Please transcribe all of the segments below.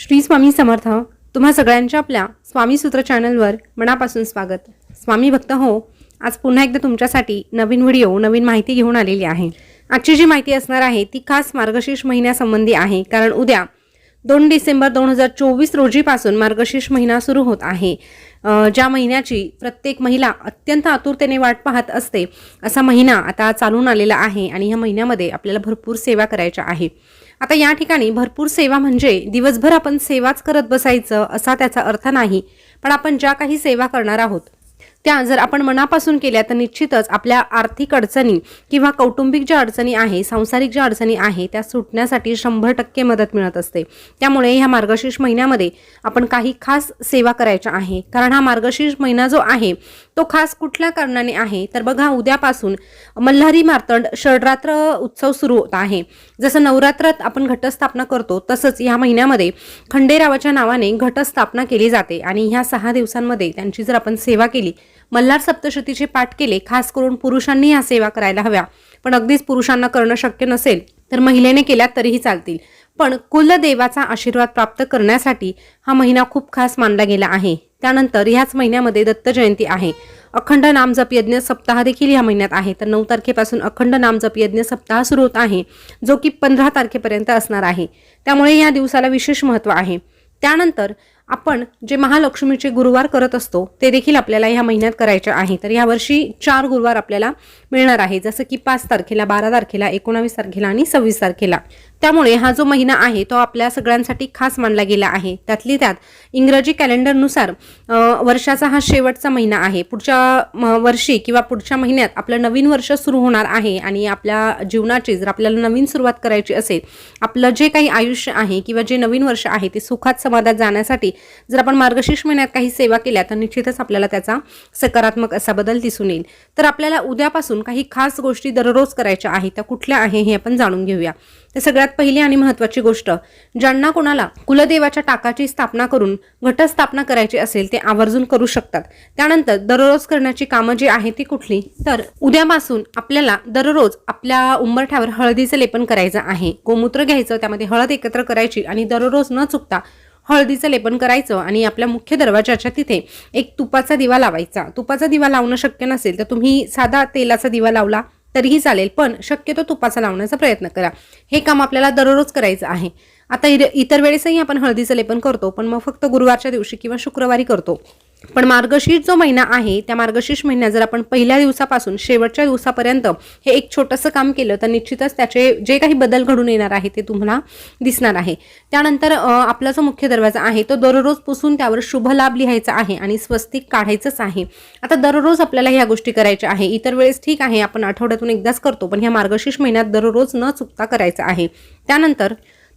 श्री स्वामी समर्थ तुम्हा सगळ्यांच्या आपल्या स्वामी सूत्र चॅनलवर मनापासून स्वागत. स्वामी भक्त हो आज पुन्हा एकदा तुमच्यासाठी नवीन व्हिडिओ नवीन माहिती घेऊन आलेली आहे. आजची जी माहिती असणार आहे ती खास मार्गशीर्ष महिन्यासंबंधी आहे कारण उद्या दोन डिसेंबर दोन हजार चोवीस रोजीपासून मार्गशीर्ष महिना सुरू होत आहे. ज्या महिन्याची प्रत्येक महिला अत्यंत आतुरतेने वाट पाहत असते असा महिना आता चालून आलेला आहे आणि ह्या महिन्यामध्ये आपल्याला भरपूर सेवा करायच्या आहे. आता या ठिकाणी भरपूर सेवा म्हणजे दिवसभर आपण सेवाच करत बसायचं असा त्याचा अर्थ नाही पण आपण ज्या काही सेवा करणार आहोत त्या जर आपण मनापासून केल्या तर निश्चितच आपल्या आर्थिक अडचणी किंवा कौटुंबिक ज्या अडचणी आहे सांसारिक ज्या अडचणी आहे त्या सुटण्यासाठी शंभर टक्के मदत मिळत असते. त्यामुळे ह्या मार्गशीर्ष महिन्यामध्ये आपण काही खास सेवा करायच्या आहे. कारण हा मार्गशीर्ष महिना जो आहे तो खास कुठल्या कारणाने आहे? तर बघा उद्यापासून मल्हारी मार्तंड षडरात्र उत्सव सुरू होत आहे. जसं नवरात्रात आपण घटस्थापना करतो तसंच या महिन्यामध्ये खंडेरावाच्या नावाने घटस्थापना केली जाते. आणि ह्या सहा दिवसांमध्ये त्यांची जर आपण सेवा केली मल्हार सप्तशतीचे पाठ केले खास करून पुरुषांनी ह्या सेवा करायला हव्या. पण अगदीच पुरुषांना करणं शक्य नसेल तर महिलेने केल्या तरीही चालतील. पण कुलदेवाचा आशीर्वाद प्राप्त करण्यासाठी हा महिना खूप खास मानला गेला आहे. त्यानंतर ह्याच महिन्यामध्ये दत्त जयंती आहे. अखंड नामजप यज्ञ सप्ताह देखील या महिन्यात आहे. तर नऊ तारखेपासून अखंड नामजप यज्ञ सप्ताह सुरू होत आहे जो की पंधरा तारखेपर्यंत असणार आहे. त्यामुळे या दिवसाला विशेष महत्त्व आहे. त्यानंतर आपण जे महालक्ष्मीचे गुरुवार करत असतो ते देखील आपल्याला ह्या महिन्यात करायचे आहे. तर यावर्षी चार गुरुवार आपल्याला मिळणार आहे. जसं की पाच तारखेला बारा तारखेला एकोणावीस तारखेला आणि सव्वीस तारखेला. त्यामुळे हा जो महिना आहे तो आपल्या सगळ्यांसाठी खास मानला गेला आहे. त्यातली त्यात इंग्रजी कॅलेंडरनुसार वर्षाचा हा शेवटचा महिना आहे. पुढच्या म, वर्षी किंवा पुढच्या महिन्यात आपलं नवीन वर्ष सुरू होणार आहे आणि आपल्या जीवनाची जर आपल्याला नवीन सुरुवात करायची असेल आपलं जे काही आयुष्य आहे किंवा जे नवीन वर्ष आहे ते सुखात समाधात जाण्यासाठी जर आपण मार्गशीर्ष महिन्यात काही सेवा केल्या तर निश्चितच आपल्याला त्याचा सकारात्मक असा बदल दिसून येईल. तर आपल्याला उद्यापासून काही खास गोष्टी दररोज करायच्या आहेत त्या कुठल्या आहे हे आपण जाणून घेऊया. तर सगळ्यात पहिली आणि महत्त्वाची गोष्ट ज्यांना कोणाला कुलदेवाच्या टाकाची स्थापना करून घटस्थापना करायची असेल ते आवर्जून करू शकतात. त्यानंतर दररोज करण्याची कामं जी आहे ती कुठली? तर उद्यापासून आपल्याला दररोज आपल्या उंबरठ्यावर हळदीचं लेपन करायचं आहे. गोमूत्र घ्यायचं त्यामध्ये हळद एकत्र करायची आणि दररोज न चुकता हळदीचं लेपन करायचं आणि आपल्या मुख्य दरवाजाच्या तिथे एक तुपाचा दिवा लावायचा. तुपाचा दिवा लावणं शक्य नसेल तर तुम्ही साधा तेलाचा दिवा लावला तरीही चालेल पण शक्यतो तुपाचा लावण्याचा प्रयत्न करा. हे काम आपल्याला दररोज करायचं आहे. आता इतर वेळेसही आपण हळदीचं लेपन करतो पण मग फक्त गुरुवारच्या दिवशी किंवा शुक्रवारी करतो. पण मार्गशीर्ष जो महिना आहे त्या मार्गशीर्ष महिन्यात जर आपण पहिल्या दिवसापासून शेवटच्या दिवसापर्यंत हे एक छोटंसं काम केलं तर निश्चितच त्याचे जे काही बदल घडून येणार आहे ते तुम्हाला दिसणार आहे. त्यानंतर आपला जो मुख्य दरवाजा आहे तो दररोज पुसून त्यावर शुभ लाभ लिहायचा आहे आणि स्वस्तिक काढायचंच आहे. आता दररोज आपल्याला ह्या गोष्टी करायच्या आहे. इतर वेळेस ठीक आहे आपण आठवड्यातून एकदाच करतो पण ह्या मार्गशीर्ष महिन्यात दररोज न चुकता करायचं आहे. त्यानंतर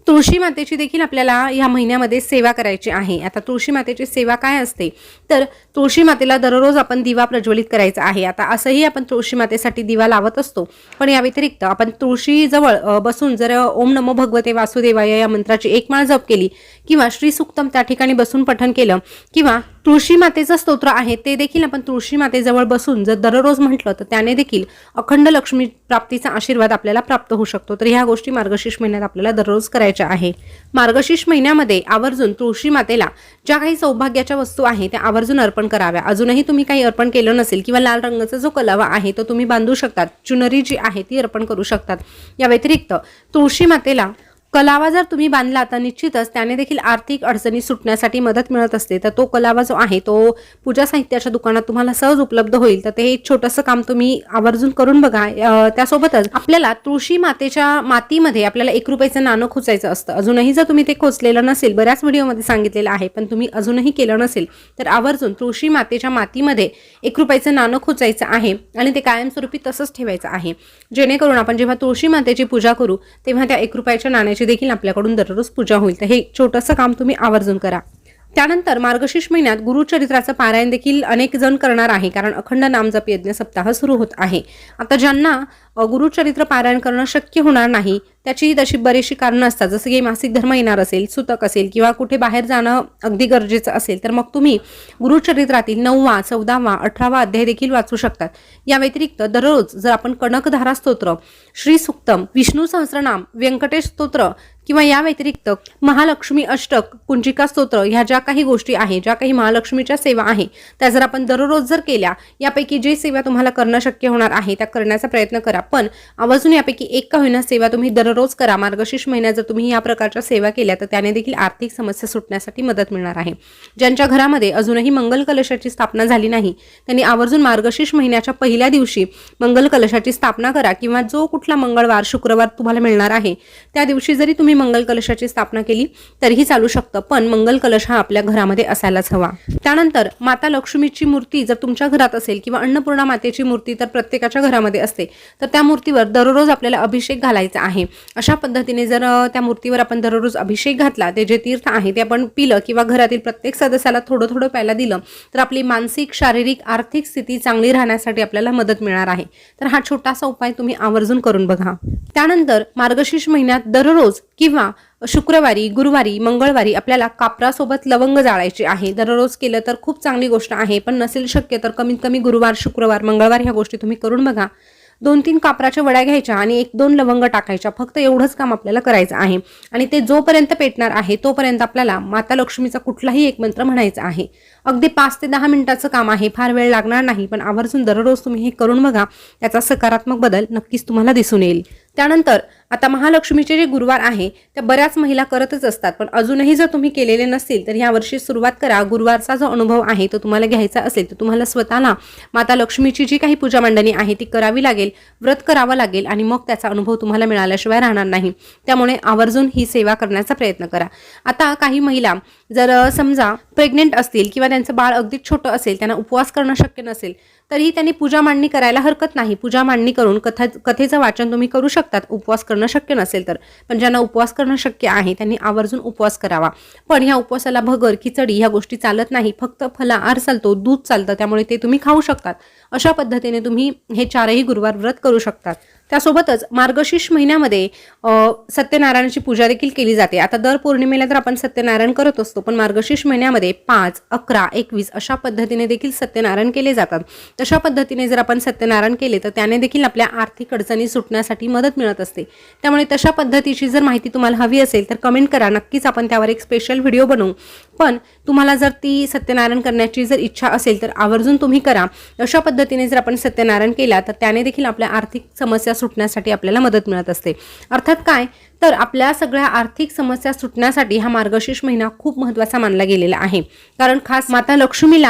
तुळशी मातेची देखील आपल्याला या महिन्यामध्ये सेवा करायची आहे. आता तुळशी मातेची सेवा काय असते? तर तुळशी मातेला दररोज आपण दिवा प्रज्वलित करायचा आहे. आता असंही आपण तुळशी मातेसाठी दिवा लावत असतो. पण या व्यतिरिक्त आपण तुळशीजवळ बसून जर ओम नमो भगवते वासुदेवाय या मंत्राची एक माळ जप केली किंवा श्री सुक्तम त्या ठिकाणी बसून पठण केलं किंवा तुळशी मातेचं स्तोत्र आहे ते देखील आपण तुळशी मातेजवळ बसून जर दररोज म्हटलं तर त्याने देखील अखंड लक्ष्मी प्राप्तीचा आशीर्वाद आपल्याला प्राप्त होऊ शकतो. तर ह्या गोष्टी मार्गशीर्ष महिन्यात आपल्याला दररोज करायच्या आहे. मार्गशीर्ष महिन्यामध्ये आवर्जून तुळशी मातेला ज्या काही सौभाग्याच्या वस्तू आहे त्या आवर्जून अर्पण कराव्या. अजूनही तुम्ही काही अर्पण केलं नसेल किंवा लाल रंगाचा जो कलावा आहे तो तुम्ही बांधू शकतात. चुनरी जी आहे ती अर्पण करू शकतात. या व्यतिरिक्त तुळशी मातेला कलावा जर तुम्ही बांधला तर निश्चितच त्याने देखील आर्थिक अडचणी सुटण्यासाठी मदत मिळत असते. तर तो कलावा जो आहे तो पूजा साहित्याच्या दुकानात तुम्हाला सहज उपलब्ध होईल. तर ते एक छोटंसं काम तुम्ही आवर्जून करून बघा. त्यासोबतच आपल्याला तुळशी मातेच्या मातीमध्ये आपल्याला एक रुपयाचं नाणं खोचायचं असतं. अजूनही जर तुम्ही ते खोचलेलं नसेल बऱ्याच व्हिडिओमध्ये सांगितलेलं आहे पण तुम्ही अजूनही केलं नसेल तर आवर्जून तुळशी मातेच्या मातीमध्ये एक रुपयाचं नाणं खोचायचं आहे आणि ते कायमस्वरूपी तसंच ठेवायचं आहे. जेणेकरून आपण जेव्हा तुळशी मातेची पूजा करू तेव्हा त्या एक रुपयाच्या नाण्याची देखील आपल्याकडून दररोज पूजा होईल. तर हे छोटंसं काम तुम्ही आवर्जून करा. त्यानंतर मार्गशीर्ष महिन्यात गुरुचरित्राचं पारायण देखील अनेक जण करणार आहे. कारण अखंड नामजप यज्ञ सप्ताह सुरू होत आहे. आता ज्यांना गुरुचरित्र पारायण करणं शक्य होणार नाही त्याचीही तशी बरीचशी कारणं असतात. जसं की मासिक धर्म येणार असेल सुतक असेल किंवा कुठे बाहेर जाणं अगदी गरजेचं असेल तर मग तुम्ही गुरुचरित्रातील नववा चौदावा अठरावा अध्याय देखील वाचू शकतात. या व्यतिरिक्त दररोज जर आपण कनकधारा स्तोत्र श्री सुक्तम विष्णू सहस्रनाम व्यंकटेश स्तोत्र किंवा या व्यतिरिक्त महालक्ष्मी अष्टक कुंजिका स्तोत्र ह्या ज्या काही गोष्टी आहे ज्या काही महालक्ष्मीच्या सेवा आहे त्या जर आपण दररोज जर केल्या यापैकी जे सेवा तुम्हाला करणं शक्य होणार आहे त्या करण्याचा प्रयत्न करा. पण आवर्जून यापैकी एक का होईना सेवा तुम्ही दररोज करा. मार्गशीर्ष महिन्यात जर तुम्ही या प्रकारच्या सेवा केल्या तर त्याने देखील आर्थिक समस्या सुटण्यासाठी मदत मिळणार आहे. ज्यांच्या घरामध्ये अजूनही मंगल कलशाची स्थापना झाली नाही त्यांनी आवर्जून मार्गशीर्ष महिन्याच्या पहिल्या दिवशी मंगल कलशाची स्थापना करा किंवा जो कुठला मंगळवार शुक्रवार तुम्हाला मिळणार आहे त्या दिवशी जरी तुम्ही मंगल कलशाची स्थापना केली तरीही चालू शकतं पण मंगल कलश हा आपल्या घरामध्ये असायलाच हवा. त्यानंतर माता लक्ष्मीची मूर्ती जर तुमच्या घरात असेल किंवा अन्नपूर्णा मातेची मूर्ती तर प्रत्येकाच्या घरामध्ये असते तर त्या मूर्तीवर दररोज आपल्याला अभिषेक घालायचा आहे. अशा पद्धतीने जर त्या मूर्तीवर आपण दररोज अभिषेक घातला ते जे तीर्थ आहे ते आपण पिलं किंवा घरातील प्रत्येक सदस्याला थोडं थोडं प्यायला दिलं तर आपली मानसिक शारीरिक आर्थिक स्थिती चांगली राहण्यासाठी आपल्याला मदत मिळणार आहे. तर हा छोटासा उपाय तुम्ही आवर्जून करून बघा. त्यानंतर मार्गशीर्ष महिन्यात दररोज किंवा शुक्रवारी गुरुवारी मंगळवारी आपल्याला कापरासोबत लवंग जाळायचे आहे. दररोज केलं तर खूप चांगली गोष्ट आहे पण नसेल शक्य तर कमीत कमी गुरुवार शुक्रवार मंगळवार ह्या गोष्टी तुम्ही करून बघा. दोन तीन कापराच्या वड्या घ्यायच्या आणि एक दोन लवंग टाकायच्या. फक्त एवढंच काम आपल्याला करायचं आहे. आणि ते जोपर्यंत पेटणार आहे तोपर्यंत आपल्याला माता लक्ष्मीचा कुठलाही एक मंत्र म्हणायचा आहे. अगदी पाच ते दहा मिनिटाचं काम आहे. फार वेळ लागणार नाही पण आवर्जून दररोज तुम्ही हे करून बघा. त्याचा सकारात्मक बदल नक्कीच तुम्हाला दिसून येईल. त्यानंतर आता महालक्ष्मीचे जे गुरुवार आहे त्या बऱ्याच महिला करतच असतात. पण अजूनही जर तुम्ही केलेले नसतील तर यावर्षी सुरुवात करा. गुरुवारचा जो अनुभव आहे तो तुम्हाला घ्यायचा असेल तर तुम्हाला स्वतःला माता लक्ष्मीची जी काही पूजा मांडणी आहे ती करावी लागेल व्रत करावं लागेल आणि मग त्याचा अनुभव तुम्हाला मिळाल्याशिवाय राहणार नाही. त्यामुळे आवर्जून ही सेवा करण्याचा प्रयत्न करा. आता काही महिला जर समजा प्रेग्नेंट असतील किंवा त्यांचं बाळ अगदीच छोटं असेल त्यांना उपवास करणं शक्य नसेल तरीही त्यांनी पूजा मांडणी करायला हरकत नाही. पूजा मांडणी करून कथा कथेचं वाचन तुम्ही करू शकता. शकतात उपवास करणं शक्य नसेल तर. पण ज्यांना उपवास करणं शक्य आहे त्यांनी आवर्जून उपवास करावा. पण ह्या उपवासाला भगर खिचडी ह्या गोष्टी चालत नाही. फक्त फलाहार चालतो दूध चालतं त्यामुळे ते तुम्ही खाऊ शकतात. अशा पद्धतीने तुम्ही हे चारही गुरुवार व्रत करू शकतात. त्यासोबतच मार्गशीर्ष महिन्यामध्ये सत्यनारायणाची पूजा देखील केली जाते. आता दर पौर्णिमेला तर आपण सत्यनारायण करत असतो पण मार्गशीर्ष महिन्यामध्ये पाच अकरा एकवीस अशा पद्धतीने देखील सत्यनारायण केले जातात. तशा पद्धतीने जर आपण सत्यनारायण केले तर त्याने देखील आपल्या आर्थिक अडचणी सुटण्यासाठी मदत मिळत असते. त्यामुळे तशा पद्धतीची जर माहिती तुम्हाला हवी असेल तर कमेंट करा. नक्कीच आपण त्यावर एक स्पेशल व्हिडिओ बनवू. पण तुम्हाला जर ती सत्यनारायण करण्याची जर इच्छा असेल तर आवर्जून तुम्ही करा. अशा पद्धतीने जर आपण सत्यनारायण केला तर त्याने देखील आपल्या आर्थिक समस्या सुटण्यासाठी आपल्याला मदत मिळत असते. अर्थात काय? तर आपल्या सगळ्या आर्थिक समस्या सुटण्यासाठी हा मार्गशीर्ष महिना खूप महत्त्वाचा मानला गेलेला आहे. कारण खास माता लक्ष्मीला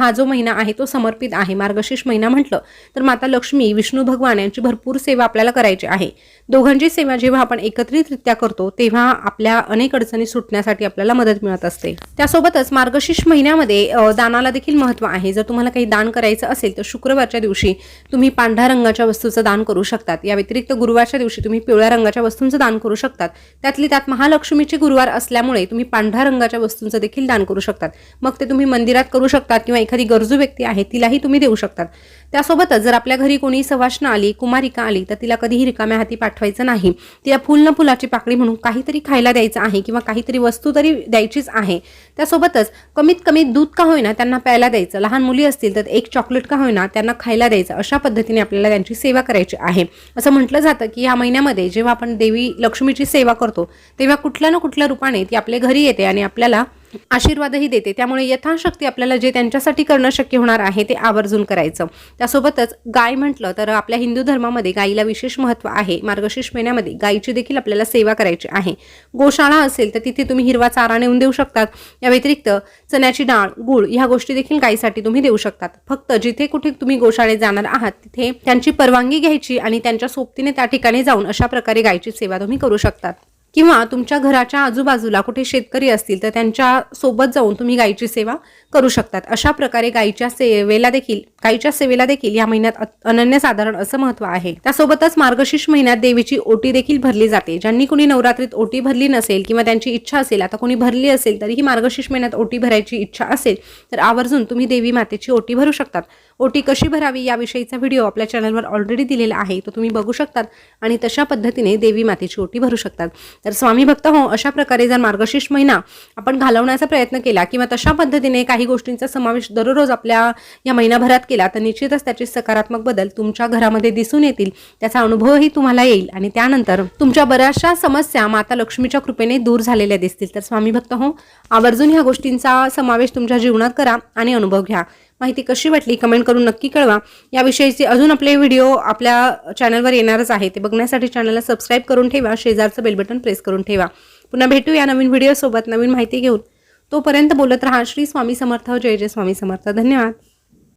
हा जो महिना आहे तो समर्पित आहे. मार्गशीर्ष महिना म्हटलं तर माता लक्ष्मी विष्णू भगवान यांची भरपूर सेवा आपल्याला करायची आहे. दोघांची सेवा जेव्हा आपण एकत्रितरित्या करतो तेव्हा आपल्या अनेक अडचणी सुटण्यासाठी आपल्याला मदत मिळत असते. त्यासोबतच मार्गशीर्ष महिन्यामध्ये दानाला देखील महत्त्व आहे. जर तुम्हाला काही दान करायचं असेल तर शुक्रवारच्या दिवशी तुम्ही पांढऱ्या रंगाच्या वस्तूचं दान करू शकतात. या व्यतिरिक्त गुरुवारच्या दिवशी तुम्ही पिवळ्या रंगाच्या वस्तूंचं दान करू शकतात. त्यातली त्यात महालक्ष्मीचे गुरुवार असल्यामुळे तुम्ही पांढऱ्या रंगाच्या वस्तूंचं देखील दान करू शकतात. मग ते तुम्ही मंदिरात करू शकतात किंवा एखादी गरजू व्यक्ती आहे तिलाही तुम्ही देऊ शकतात. त्यासोबतच जर आपल्या घरी कोणी सवासना आली कुमारिका आली तर तिला कधीही रिकाम्या हाती पाठवायचं नाही. तिला फुल न फुलाची पाकळी म्हणून काहीतरी खायला द्यायचं आहे किंवा काहीतरी वस्तू तरी द्यायचीच आहे. त्यासोबतच कमीत कमी दूध का होईना त्यांना प्यायला द्यायचं. लहान मुली असतील तर एक चॉकलेट का होईना त्यांना खायला द्यायचं. अशा पद्धतीने आपल्याला त्यांची सेवा करायची आहे. असं म्हटलं जातं की या महिन्यामध्ये जेव्हा आपण देवी लक्ष्मीची सेवा करतो तेव्हा कुठल्या ना कुठल्या रूपाने ती आपल्या घरी येते आणि आपल्याला आशीर्वादही देते. त्यामुळे यथाशक्ती आपल्याला जे त्यांच्यासाठी करणं शक्य होणार आहे ते आवर्जून करायचं. त्यासोबतच गाय म्हटलं तर आपल्या हिंदू धर्मामध्ये गायीला विशेष महत्त्व आहे. मार्गशीर्ष महिन्यामध्ये गायीची देखील आपल्याला सेवा करायची आहे. गोशाळा असेल तर तिथे तुम्ही हिरवा चारा नेऊन देऊ शकतात. या व्यतिरिक्त चण्याची डाळ गुळ ह्या गोष्टी देखील गायीसाठी तुम्ही देऊ शकतात. फक्त जिथे कुठे तुम्ही गोशाळेत जाणार आहात तिथे त्यांची परवानगी घ्यायची आणि त्यांच्या सोबतीने त्या ठिकाणी जाऊन अशा प्रकारे गायीची सेवा तुम्ही करू शकतात. किंवा तुमच्या घराच्या आजूबाजूला कुठे शेतकरी असतील तर त्यांच्यासोबत जाऊन तुम्ही गायीची सेवा करू शकतात. अशा प्रकारे गायीच्या सेवेला देखील गायीच्या सेवेला देखील या महिन्यात अनन्यसाधारण असं महत्त्व आहे. त्यासोबतच मार्गशीर्ष महिन्यात देवीची ओटी देखील भरली जाते. ज्यांनी कुणी नवरात्रीत ओटी भरली नसेल किंवा त्यांची इच्छा असेल आता कोणी भरली असेल तरीही मार्गशीर्ष महिन्यात ओटी भरायची इच्छा असेल तर आवर्जून तुम्ही देवी मातेची ओटी भरू शकतात. ओटी कशी भरावी याविषयीचा व्हिडिओ आपल्या चॅनलवर ऑलरेडी दिलेला आहे तो तुम्ही बघू शकतात आणि तशा पद्धतीने देवी मातेची ओटी भरू शकतात. तर स्वामी भक्त हो अशा प्रकारे जर मार्गशीर्ष महिना आपण घालवण्याचा प्रयत्न केला किंवा तशा पद्धतीने काही गोष्टींचा समावेश दररोज आपल्या या महिनाभरात केला तर निश्चितच त्याचे सकारात्मक बदल तुमच्या घरामध्ये दिसून येतील. त्याचा अनुभवही तुम्हाला येईल आणि त्यानंतर तुमच्या बऱ्याचशा समस्या माता लक्ष्मीच्या कृपेने दूर झालेल्या दिसतील. तर स्वामी भक्त हो आवर्जून ह्या गोष्टींचा समावेश तुमच्या जीवनात करा आणि अनुभव घ्या. माहिती कशी वाटली कमेंट करून नक्की कळवा. याविषयीचे अजून आपले व्हिडिओ आपल्या चॅनलवर येणारच आहे. ते बघण्यासाठी चॅनलला सबस्क्राईब करून ठेवा. शेजारचं बेल बटन प्रेस करून ठेवा. पुन्हा भेटू या नवीन व्हिडिओसोबत नवीन माहिती घेऊन. तोपर्यंत बोलत राहा. श्री स्वामी समर्थ. जय जय स्वामी समर्थ. धन्यवाद.